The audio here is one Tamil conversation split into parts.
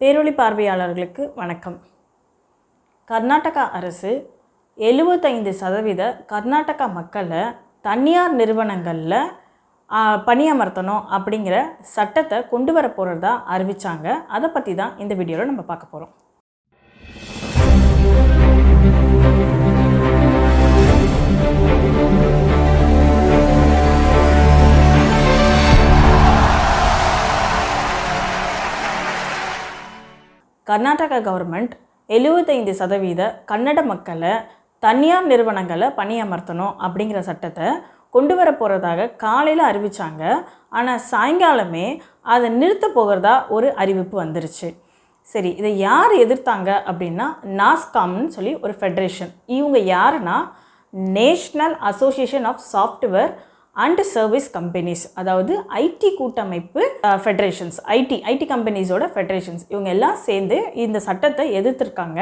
பேரொளி பார்வையாளர்களுக்கு வணக்கம். கர்நாடகா அரசு எழுபத்தைந்து சதவீத கர்நாடகா மக்களை தனியார் நிறுவனங்களில் பணியமர்த்தணும் அப்படிங்கிற சட்டத்தை கொண்டு வர போகிறதா அறிவித்தாங்க அதை பற்றி தான் இந்த வீடியோவில் நம்ம பார்க்க போகிறோம் கர்நாடகா கவர்மெண்ட் எழுபத்தைந்து சதவீத கன்னட மக்களை தனியார் நிறுவனங்களை பணியமர்த்தணும் அப்படிங்கிற சட்டத்தை கொண்டு வர போகிறதாக காலையில் அறிவித்தாங்க ஆனால் சாயங்காலமே அதை நிறுத்த போகிறதா ஒரு அறிவிப்பு வந்துருச்சு. சரி இதை யார் எதிர்த்தாங்க அப்படின்னா நாஸ்காம்னு சொல்லி ஒரு ஃபெடரேஷன் இவங்க யாருன்னா national association of software and service companies அதாவது ஐடி கூட்டமைப்பு ஃபெடரேஷன்ஸ் ஐடி ஐடி கம்பெனிஸோட ஃபெடரேஷன்ஸ் இவங்க எல்லாம் சேர்ந்து இந்த சட்டத்தை எதிர்த்திருக்காங்க.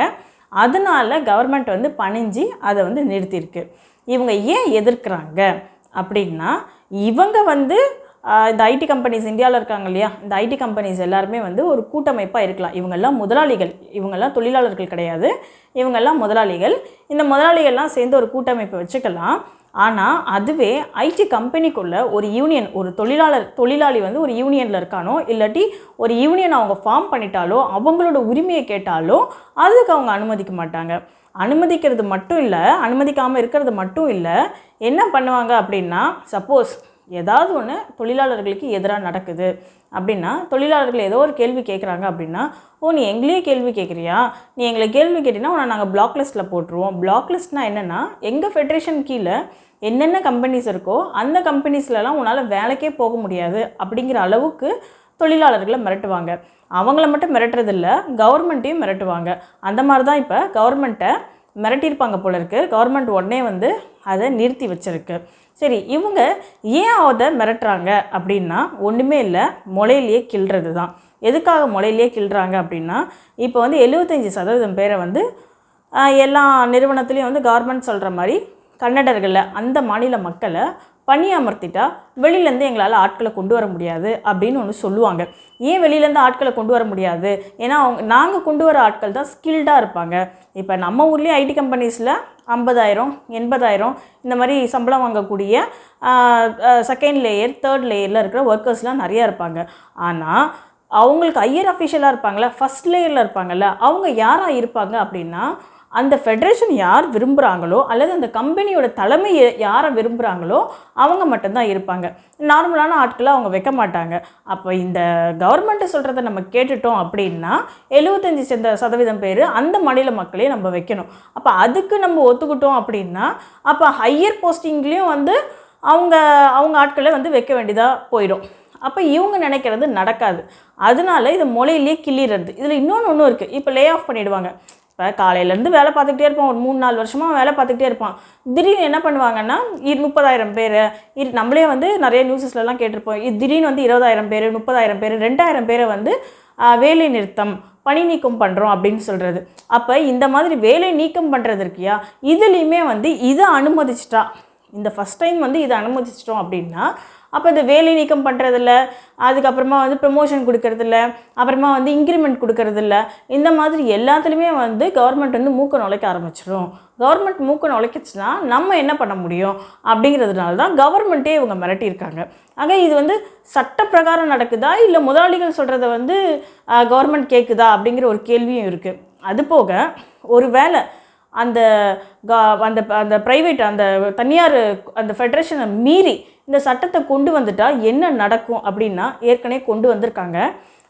அதனால கவர்மெண்ட் வந்து பணிஞ்சு அதை வந்து நிறுத்தியிருக்கு. இவங்க ஏன் எதிர்க்கிறாங்க அப்படின்னா இவங்க வந்து uh, இந்த ஐடி கம்பெனிஸ் இந்தியாவில் இருக்காங்க இல்லையா? இந்த ஐடி கம்பெனிஸ் எல்லாருமே வந்து ஒரு கூட்டமைப்பாக இருக்கலாம். இவங்கெல்லாம் முதலாளிகள் இவங்கெல்லாம் தொழிலாளர்கள் கிடையாது. இவங்கெல்லாம் முதலாளிகள். இந்த முதலாளிகள்லாம் சேர்ந்து ஒரு கூட்டமைப்பை வச்சுக்கலாம். ஆனால் அதுவே ஐடி கம்பெனிக்குள்ளே ஒரு யூனியன் ஒரு தொழிலாளர் தொழிலாளி வந்து ஒரு யூனியனில் இருக்கானோ இல்லாட்டி ஒரு யூனியன் அவங்க ஃபார்ம் பண்ணிட்டாலோ அவங்களோட உரிமையை கேட்டாலோ அதுக்கு அவங்க அனுமதிக்க மாட்டாங்க. அனுமதிக்கிறது மட்டும் இல்லை அனுமதிக்காமல் இருக்கிறது மட்டும் இல்லை என்ன பண்ணுவாங்க அப்படின்னா சப்போஸ் ஏதாவது ஒன்று தொழிலாளர்களுக்கு எதிராக நடக்குது. அப்படின்னா தொழிலாளர்கள் ஏதோ ஒரு கேள்வி கேட்குறாங்க அப்படின்னா ஓ நீ எங்களையே கேள்வி கேட்குறியா நீ எங்களை கேள்வி கேட்டினா உன்னை நாங்கள் பிளாக் லிஸ்ட்டில் போட்டுருவோம். பிளாக் லிஸ்ட்னால் என்னென்னா எங்கள் ஃபெடரேஷன் கீழே என்னென்ன கம்பெனிஸ் இருக்கோ அந்த கம்பெனிஸ்லலாம் உன்னால் வேலைக்கே போக முடியாது அப்படிங்கிற அளவுக்கு தொழிலாளர்களை மிரட்டுவாங்க. அவங்கள மட்டும் மிரட்டுறதில்ல கவர்மெண்ட்டையும் மிரட்டுவாங்க. அந்த மாதிரி தான் இப்போ கவர்மெண்ட்டை மிரட்டியிருப்பாங்க போல இருக்குது கவர்மெண்ட் உடனே வந்து அதை நிறுத்தி வச்சிருக்கு. சரி இவங்க ஏன் அதை மிரட்டுறாங்க அப்படின்னா ஒன்றுமே இல்லை முளையிலேயே கிள்றது தான் எதுக்காக முளையிலேயே கிள்றாங்க அப்படின்னா இப்போ வந்து எழுபத்தஞ்சி சதவீதம் பேரை வந்து எல்லா நிறுவனத்துலேயும் வந்து கவர்மெண்ட் சொல்கிற மாதிரி கன்னடர்களை அந்த மாநில மக்களை பணி அமர்த்திட்டா வெளியிலேருந்து எங்களால் ஆட்களை கொண்டு வர முடியாது அப்படின்னு ஒன்று சொல்லுவாங்க. ஏன் வெளியிலேருந்து ஆட்களை கொண்டு வர முடியாது? ஏன்னா அவங்க நாங்கள் கொண்டு வர ஆட்கள் தான் ஸ்கில்டாக இருப்பாங்க. இப்போ நம்ம ஊர்லேயே ஐடி கம்பெனிஸில் ஐம்பதாயிரம் எண்பதாயிரம் இந்த மாதிரி சம்பளம் வாங்கக்கூடிய செகண்ட் லேயர் தேர்ட் லேயரில் இருக்கிற ஒர்க்கர்ஸ்லாம் நிறையா இருப்பாங்க. ஆனால் அவங்களுக்கு ஐயர் அஃபிஷியலாக இருப்பாங்களே ஃபஸ்ட் லேயரில் இருப்பாங்கல்ல அவங்க யாராக இருப்பாங்க அப்படின்னா அந்த ஃபெடரேஷன் யார் விரும்புகிறாங்களோ அல்லது அந்த கம்பெனியோட தலைமை யாரை விரும்புகிறாங்களோ அவங்க மட்டும்தான் இருப்பாங்க. நார்மலான ஆட்களை அவங்க வைக்க மாட்டாங்க. அப்போ இந்த கவர்மெண்ட்டு சொல்கிறத நம்ம கேட்டுட்டோம் அப்படின்னா எழுபத்தஞ்சி சத சதவீதம் பேர் அந்த மாநில மக்களே நம்ம வைக்கணும். அப்போ அதுக்கு நம்ம ஒத்துக்கிட்டோம் அப்படின்னா அப்போ ஹையர் போஸ்டிங்லேயும் வந்து அவங்க அவங்க ஆட்களை வந்து வைக்க வேண்டியதாக போயிடும். அப்போ இவங்க நினைக்கிறது நடக்காது. அதனால இது மொழையிலேயே கிள்ளிடுறது. இதில் இன்னொன்று ஒன்றும் இருக்குது இப்போ லே ஆஃப் பண்ணிவிடுவாங்க இப்போ காலையிலேருந்து வேலை பார்த்துக்கிட்டே இருப்பான் ஒரு மூணு நாலு வருஷமாக வேலை பார்த்துக்கிட்டே இருப்பான். திடீர்னு என்ன பண்ணுவாங்கன்னா இரு முப்பதாயிரம் பேர் இரு நம்மளே வந்து நிறைய நியூஸஸ்லலாம் கேட்டிருப்போம். இது திடீர்னு வந்து இருபதாயிரம் பேர் முப்பதாயிரம் பேர் ரெண்டாயிரம் பேரை வந்து வேலை நிறுத்தம் பணி நீக்கம் பண்ணுறோம் அப்படின்னு சொல்கிறது அப்போ இந்த மாதிரி வேலை நீக்கம் பண்ணுறது இருக்கியா? இதுலேயுமே வந்து இதை அனுமதிச்சிட்டா. இந்த ஃபஸ்ட் டைம் வந்து இதை அனுமதிச்சிட்டோம் அப்படின்னா அப்போ இந்த வேலை நீக்கம் பண்ணுறதில்ல அதுக்கப்புறமா வந்து ப்ரமோஷன் கொடுக்கறதில்ல அப்புறமா வந்து இன்க்ரிமெண்ட் கொடுக்கறதில்ல இந்த மாதிரி எல்லாத்துலேயுமே வந்து கவர்மெண்ட் வந்து மூக்க நுழைக்க ஆரம்பிச்சிடும் கவர்மெண்ட் மூக்க நுழைக்கிச்சுன்னா நம்ம என்ன பண்ண முடியும்? அப்படிங்கிறதுனால தான் கவர்மெண்ட்டே இவங்க மிரட்டியிருக்காங்க. ஆக இது வந்து சட்ட பிரகாரம் நடக்குதா? இல்லை முதலாளிகள் சொல்கிறத வந்து கவர்மெண்ட் கேட்குதா அப்படிங்கிற ஒரு கேள்வியும் இருக்குது அது போக ஒரு வேலை அந்த கா- அந்த அந்த ப்ரைவேட் அந்த தனியார் அந்த ஃபெடரேஷனை மீறி இந்த சட்டத்தை கொண்டு வந்துட்டால் என்ன நடக்கும் அப்படின்னா ஏற்கனவே கொண்டு வந்திருக்காங்க.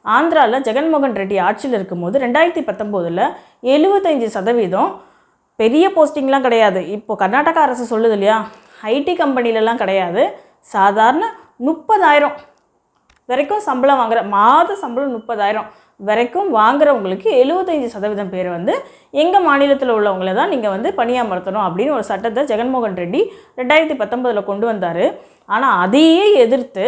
ஆந்திராவில் ஜெகன்மோகன் ரெட்டி ஆட்சியில் இருக்கும்போது ரெண்டாயிரத்தி பத்தொம்போதில் எழுபத்தஞ்சி சதவீதம் பெரிய போஸ்டிங்லாம் கிடையாது. இப்போ கர்நாடகா அரசு சொல்லுது இல்லையா? ஐடி கம்பெனிலலாம் கிடையாது. சாதாரண முப்பதாயிரம் வரைக்கும் சம்பளம் வாங்குகிற மாத சம்பளம் முப்பதாயிரம். வரைக்கும் வாங்குறவங்களுக்கு எழுபத்தஞ்சி சதவீதம் பேர் வந்து எங்கள் மாநிலத்தில் உள்ளவங்கள தான் நீங்கள் வந்து பணியமர்த்தணும் அப்படின்னு ஒரு சட்டத்தை ஜெகன்மோகன் ரெட்டி ரெண்டாயிரத்தி பத்தொன்பதில் கொண்டு வந்தார். ஆனால் அதையே எதிர்த்து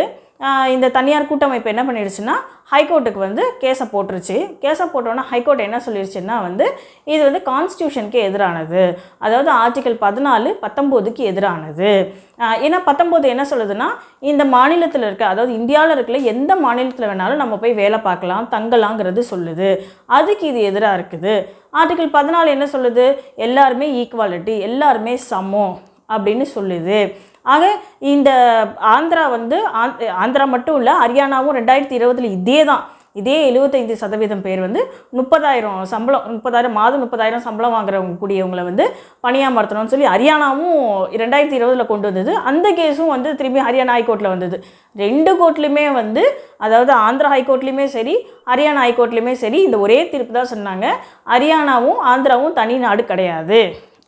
இந்த தனியார் கூட்டமைப்பு என்ன பண்ணிடுச்சுன்னா ஹைகோர்ட்டுக்கு வந்து கேஸை போட்டுருச்சு. கேஸை போட்டோன்னா ஹைகோர்ட் என்ன சொல்லிருச்சுன்னா வந்து இது வந்து கான்ஸ்டியூஷனுக்கு எதிரானது. அதாவது ஆர்டிகல் பதினாலு பத்தொம்போதுக்கு எதிரானது. ஏன்னா பத்தொம்போது என்ன சொல்லுதுன்னா இந்த மாநிலத்தில் இருக்க அதாவது இந்தியாவில் இருக்கிற எந்த மாநிலத்தில் வேணாலும் நம்ம போய் வேலை பார்க்கலாம் தங்கலாங்கிறது சொல்லுது. அதுக்கு இது எதிராக இருக்குது. ஆர்டிகல் பதினாலு என்ன சொல்லுது? எல்லாருமே ஈக்குவாலிட்டி எல்லாருமே சமம் அப்படின்னு சொல்லுது. ஆக இந்த ஆந்திரா வந்து ஆந்- ஆந்திரா மட்டும் இல்லை ஹரியானாவும் ரெண்டாயிரத்தி இருபதில் இதே தான் இதே எழுபத்தைந்து சதவீதம் பேர் வந்து முப்பதாயிரம் சம்பளம் முப்பதாயிரம் மாதம் முப்பதாயிரம் சம்பளம் வாங்குறவங்க கூடியவங்களை வந்து பணியாமர்த்தணும்னு சொல்லி ஹரியானாவும் ரெண்டாயிரத்தி இருபதில் கொண்டு வந்தது. அந்த கேஸும் வந்து திரும்பி ஹரியானா ஹைகோர்ட்டில் வந்தது. ரெண்டு கோர்ட்லையுமே வந்து அதாவது ஆந்திரா ஹைகோர்ட்லேயுமே சரி ஹரியானா ஹைகோர்ட்லேயுமே சரி இந்த ஒரே தீர்ப்பு தான் சொன்னாங்க. ஹரியானாவும் ஆந்திராவும் தனி நாடு கிடையாது.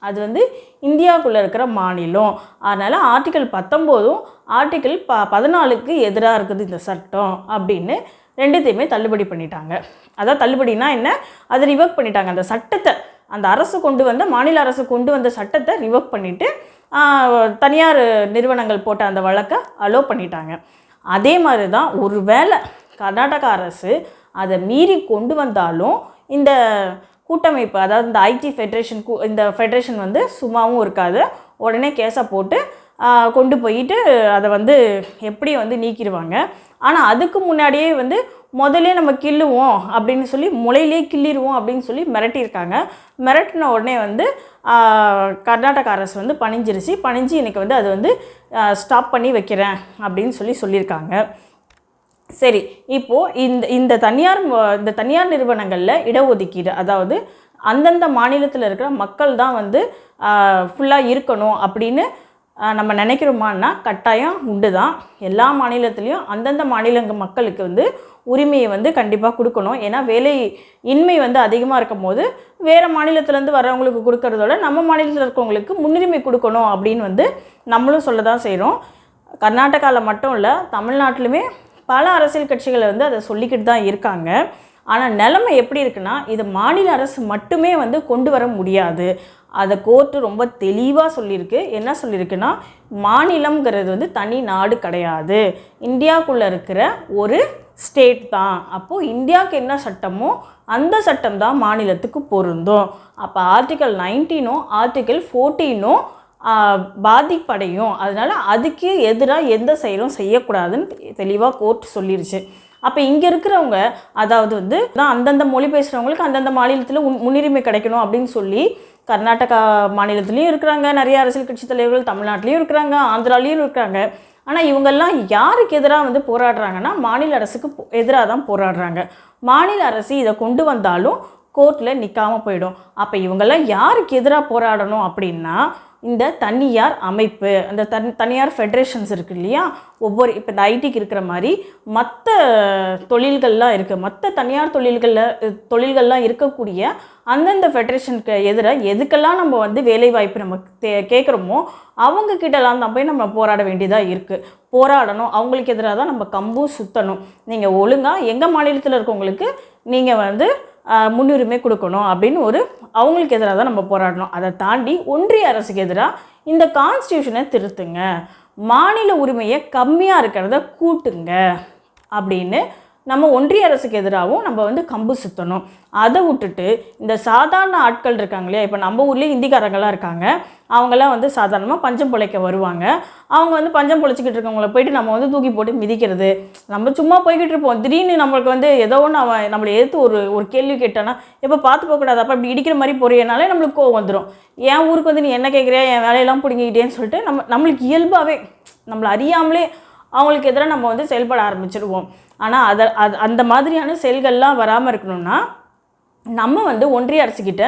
அது வந்து இந்தியாவுக்குள்ளே இருக்கிற மாநிலம். அதனால் ஆர்டிக்கல் பத்தொம்போதும் ஆர்டிக்கல் ப பதினாலுக்கு எதிராக இருக்குது இந்த சட்டம் அப்படின்னு ரெண்டுத்தையுமே தள்ளுபடி பண்ணிட்டாங்க. அதான் தள்ளுபடினா என்ன? அதை ரிவர்க் பண்ணிட்டாங்க. அந்த சட்டத்தை அந்த அரசு கொண்டு வந்த மாநில அரசு கொண்டு வந்த சட்டத்தை ரிவர்க் பண்ணிவிட்டு தனியார் நிறுவனங்கள் போட்ட அந்த வழக்கை அலோ பண்ணிட்டாங்க. அதே மாதிரி தான் ஒருவேளை கர்நாடக அரசு அதை மீறி கொண்டு வந்தாலும் இந்த கூட்டமைப்பு அதாவது இந்த ஐடி ஃபெடரேஷன் கூ இந்த ஃபெடரேஷன் வந்து சும்மாவும் இருக்காது. உடனே கேஸை போட்டு கொண்டு போயிட்டு அதை வந்து எப்படி வந்து நீக்கிடுவாங்க. ஆனால் அதுக்கு முன்னாடியே வந்து முதல்ல நம்ம கிள்ளுவோம் அப்படின்னு சொல்லி முளையிலே கிள்ளிடுவோம் அப்படின்னு சொல்லி மிரட்டியிருக்காங்க. மிரட்டின உடனே வந்து கர்நாடக அரசு வந்து பணிஞ்சிருச்சு. பணிஞ்சு எனக்கு வந்து அது வந்து ஸ்டாப் பண்ணி வைக்கிறேன் அப்படின்னு சொல்லி சொல்லியிருக்காங்க. சரி இப்போது இந்த இந்த தனியார் இந்த தனியார் நிறுவனங்களில் இடஒதுக்கீடு அதாவது அந்தந்த மாநிலத்தில் இருக்கிற மக்கள் தான் வந்து ஃபுல்லாக இருக்கணும் அப்படின்னு நம்ம நினைக்கிறோமான்னா கட்டாயம் உண்டு தான் எல்லா மாநிலத்துலேயும் அந்தந்த மாநில மக்களுக்கு வந்து உரிமையை வந்து கண்டிப்பாக கொடுக்கணும். ஏன்னா வேலை இன்மை வந்து அதிகமாக இருக்கும் போது வேறு மாநிலத்துலேருந்து வர்றவங்களுக்கு கொடுக்கறதோட நம்ம மாநிலத்தில் இருக்கவங்களுக்கு முன்னுரிமை கொடுக்கணும் அப்படின்னு வந்து நம்மளும் சொல்ல தான் செய்கிறோம் கர்நாடகாவில் மட்டும் இல்லை தமிழ்நாட்டிலுமே பல அரசியல் கட்சிகள் வந்து அதை சொல்லிக்கிட்டு தான் இருக்காங்க. ஆனால் நிலைமை எப்படி இருக்குன்னா இது மாநில அரசு மட்டுமே வந்து கொண்டு வர முடியாது. அதை கோர்ட்டு ரொம்ப தெளிவாக சொல்லியிருக்கு. என்ன சொல்லியிருக்குன்னா மாநிலங்கிறது வந்து தனி நாடு கிடையாது. இந்தியாவுக்குள்ளே இருக்கிற ஒரு ஸ்டேட் தான். அப்போது இந்தியாவுக்கு என்ன சட்டமோ அந்த சட்டம் தான் மாநிலத்துக்கு பொருந்தும். அப்போ ஆர்டிக்கல் நைன்டீனும் ஆர்டிக்கல் ஃபோர்டீனும் பாதிப்படையும். அதனால் அதுக்கு எதிராக எந்த செயலும் செய்யக்கூடாதுன்னு தெளிவாக கோர்ட் சொல்லிருச்சு. அப்போ இங்கே இருக்கிறவங்க அதாவது வந்து தான் அந்தந்த மொழி பேசுகிறவங்களுக்கு அந்தந்த மாநிலத்தில் உன் முன்னுரிமை கிடைக்கணும் அப்படின்னு சொல்லி கர்நாடகா மாநிலத்துலேயும் இருக்கிறாங்க. நிறைய அரசியல் கட்சி தலைவர்கள் தமிழ்நாட்டிலையும் இருக்கிறாங்க ஆந்திராலையும் இருக்கிறாங்க. ஆனால் இவங்கெல்லாம் யாருக்கு எதிராக வந்து போராடுறாங்கன்னா மாநில அரசுக்கு எதிராக தான் போராடுறாங்க. மாநில அரசு இதை கொண்டு வந்தாலும் கோர்ட்டில் நிற்காமல் போயிடும். அப்போ இவங்கெல்லாம் யாருக்கு எதிராக போராடணும் அப்படின்னா இந்த தனியார் அமைப்பு அந்த தன் தனியார் ஃபெடரேஷன்ஸ் இருக்கு இல்லையா? ஒவ்வொரு இப்போ இந்த ஐடிக்கு இருக்கிற மாதிரி மற்ற தொழில்கள்லாம் இருக்குது மற்ற தனியார் தொழில்களில் தொழில்கள்லாம் இருக்கக்கூடிய அந்தந்த ஃபெடரேஷனுக்கு எதிராக எதுக்கெல்லாம் நம்ம வந்து வேலைவாய்ப்பு நம்ம தே கேட்குறோமோ அவங்க கிட்டலாம் தான் போய் நம்ம போராட வேண்டியதாக இருக்குது போராடணும். அவங்களுக்கு எதிராக தான் நம்ம கம்பும் சுற்றணும் நீங்கள் ஒழுங்காக எங்கள் மாநிலத்தில் இருக்கவங்களுக்கு நீங்கள் வந்து முன்னுரிமை கொடுக்கணும் அப்படின்னு ஒரு அவங்களுக்கு எதிராக தான் நம்ம போராடணும். அதை தாண்டி ஒன்றிய அரசுக்கு எதிராக இந்த கான்ஸ்டியூஷனை திருத்துங்க. மாநில உரிமையை கம்மியாக இருக்கிறத கூட்டுங்க அப்படின்னு நம்ம ஒன்றிய அரசுக்கு எதிராகவும் நம்ம வந்து கம்பு சுற்றணும் அதை விட்டுட்டு இந்த சாதாரண ஆட்கள் இருக்காங்க இல்லையா? இப்போ நம்ம ஊர்லேயே இந்திக்காரங்களாம் இருக்காங்க. அவங்களாம் வந்து சாதாரணமாக பஞ்சம் பிழைக்க வருவாங்க. அவங்க வந்து பஞ்சம் பிழைச்சிக்கிட்டு இருக்கவங்கள போயிட்டு நம்ம வந்து தூக்கி போட்டு மிதிக்கிறது. நம்ம சும்மா போய்கிட்டு இருப்போம். திடீர்னு நம்மளுக்கு வந்து ஏதோ ஒன்று அவன் நம்மளை எதிர்த்து ஒரு ஒரு கேள்வி கேட்டானா எப்போ பார்த்து போகக்கூடாது அப்போ இப்படி இடிக்கிற மாதிரி போறியனாலே நம்மளுக்கு கோவம் வந்துடும் என் ஊருக்கு வந்து நீ என்ன கேட்குறியா என் வேலையெல்லாம் பிடிங்கிக்கிட்டேன்னு சொல்லிட்டு நம்ம நம்மளுக்கு இயல்பாகவே நம்மளை அறியாமலே அவங்களுக்கு எதிராக நம்ம வந்து செயல்பட ஆரம்பிச்சிடுவோம் ஆனால் அதை அது அந்த மாதிரியான செயல்கள்லாம் வராமல் இருக்கணும்னா நம்ம வந்து ஒன்றிய அரசுக்கிட்ட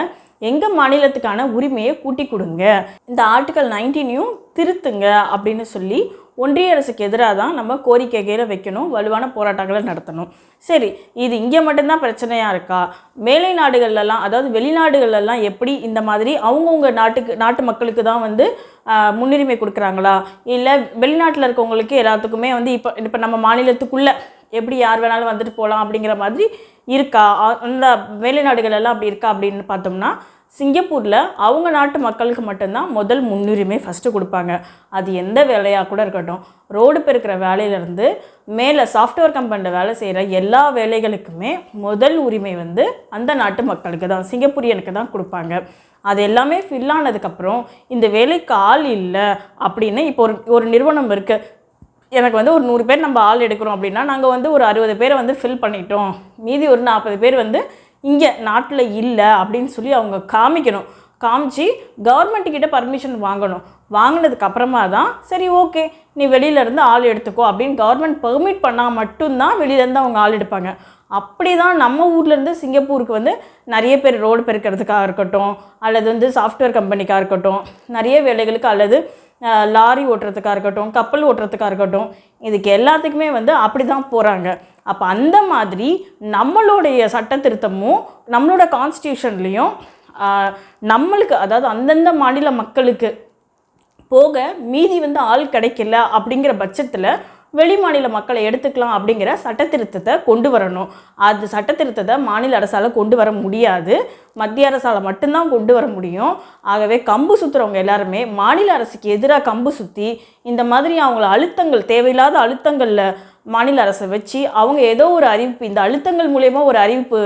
எங்கள் மாநிலத்துக்கான உரிமையை கூட்டி கொடுங்க. இந்த ஆர்டிக்கல் நைன்டீனையும் திருத்துங்க அப்படின்னு சொல்லி ஒன்றிய அரசுக்கு எதிராக தான் நம்ம கோரிக்கைகளை வைக்கணும் வலுவான போராட்டங்களை நடத்தணும். சரி இது இங்கே மட்டும்தான் பிரச்சனையாக இருக்கா? மேலை நாடுகள்லாம் அதாவது வெளிநாடுகள்லாம் எப்படி இந்த மாதிரி அவங்கவுங்க நாட்டுக்கு நாட்டு மக்களுக்கு தான் வந்து முன்னுரிமை கொடுக்குறாங்களா? இல்லை வெளிநாட்டில் இருக்கவங்களுக்கு எல்லாத்துக்குமே வந்து இப்போ இப்போ நம்ம மாநிலத்துக்குள்ளே எப்படி யார் வேணாலும் வந்துட்டு போகலாம் அப்படிங்கிற மாதிரி இருக்கா? அந்த வெளிநாடுகள் எல்லாம் அப்படி இருக்கா அப்படின்னு பார்த்தோம்னா சிங்கப்பூரில் அவங்க நாட்டு மக்களுக்கு மட்டும்தான் முதல் முன்னுரிமை ஃபஸ்ட்டு கொடுப்பாங்க. அது எந்த வேலையாக கூட இருக்கட்டும். ரோடு பெருக்கிற வேலையிலேருந்து மேலே சாஃப்ட்வேர் கம்பெனியில் வேலை செய்கிற எல்லா வேலைகளுக்குமே முதல் உரிமை வந்து அந்த நாட்டு மக்களுக்கு தான் சிங்கப்பூரியனுக்கு தான் கொடுப்பாங்க. அது எல்லாமே ஃபில் ஆனதுக்கப்புறம் இந்த வேலைக்கு ஆள் இல்லை அப்படின்னு இப்போ ஒரு ஒரு நிறுவனம் இருக்குது எனக்கு வந்து ஒரு நூறு பேர் நம்ம ஆள் எடுக்கிறோம் அப்படின்னா நாங்கள் வந்து ஒரு அறுபது பேரை வந்து ஃபில் பண்ணிட்டோம். மீதி ஒரு நாற்பது பேர் வந்து இங்கே நாட்டில் இல்லை அப்படின்னு சொல்லி அவங்க காமிக்கணும். காமிச்சு கவர்மெண்ட்டுக்கிட்ட பர்மிஷன் வாங்கணும். வாங்கினதுக்கு அப்புறமா தான் சரி ஓகே நீ வெளியில இருந்து ஆள் எடுத்துக்கோ அப்படின்னு கவர்மெண்ட் பெர்மிட் பண்ணால் மட்டும்தான் வெளியிலேருந்து அவங்க ஆள் எடுப்பாங்க. அப்படி தான் நம்ம ஊர்லேருந்து சிங்கப்பூருக்கு வந்து நிறைய பேர் ரோடு பெருக்கிறதுக்காக இருக்கட்டும் அல்லது வந்து சாஃப்ட்வேர் கம்பெனிக்காக இருக்கட்டும் நிறைய வேலைகளுக்கு அல்லது லாரி ஓட்டுறதுக்காக இருக்கட்டும் கப்பல் ஓட்டுறதுக்காக இருக்கட்டும் இதுக்கு எல்லாத்துக்குமே வந்து அப்படி தான் போகிறாங்க அப்போ அந்த மாதிரி நம்மளுடைய சட்ட திருத்தமும் நம்மளோட கான்ஸ்டியூஷன்லேயும் நம்மளுக்கு அதாவது அந்தந்த மாநில மக்களுக்கு போக மீதி வந்து ஆள் கிடைக்கல அப்படிங்கிற பட்சத்தில் வெளிமாநில மக்களை எடுத்துக்கலாம் அப்படிங்கிற சட்ட திருத்தத்தை கொண்டு வரணும். அது சட்ட திருத்தத்தை மாநில அரசால் கொண்டு வர முடியாது. மத்திய அரசால் மட்டும்தான் கொண்டு வர முடியும். ஆகவே கம்பு சுற்றுறவங்க எல்லாருமே மாநில அரசுக்கு எதிராக கம்பு சுற்றி இந்த மாதிரி அவங்கள அழுத்தங்கள் தேவையில்லாத அழுத்தங்களில் மாநில அரசை வச்சு அவங்க ஏதோ ஒரு அறிவிப்பு இந்த அழுத்தங்கள் மூலயமா ஒரு அறிவிப்பு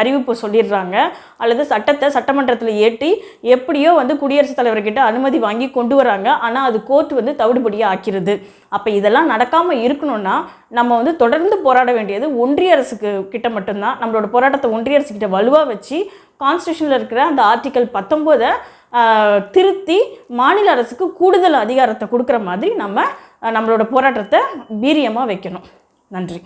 அறிவிப்பு சொல்லிடுறாங்க. அல்லது சட்டத்தை சட்டமன்றத்தில் ஏற்றி எப்படியோ வந்து குடியரசுத் தலைவர்கிட்ட அனுமதி வாங்கி கொண்டு வராங்க. ஆனால் அது கோர்ட் வந்து தவிடுபடியாக ஆக்கிறது. அப்போ இதெல்லாம் நடக்காமல் இருக்கணும்னா நம்ம வந்து தொடர்ந்து போராட வேண்டியது ஒன்றிய அரசுக்கு கிட்ட மட்டும்தான். நம்மளோட போராட்டத்தை ஒன்றிய அரசு கிட்ட வலுவாக வச்சு கான்ஸ்டியூஷனில் இருக்கிற அந்த ஆர்டிக்கல் பத்தொம்போதை திருத்தி மாநில அரசுக்கு கூடுதல் அதிகாரத்தை கொடுக்குற மாதிரி நம்ம நம்மளோட போராட்டத்தை வீரியமாக வைக்கணும். நன்றி.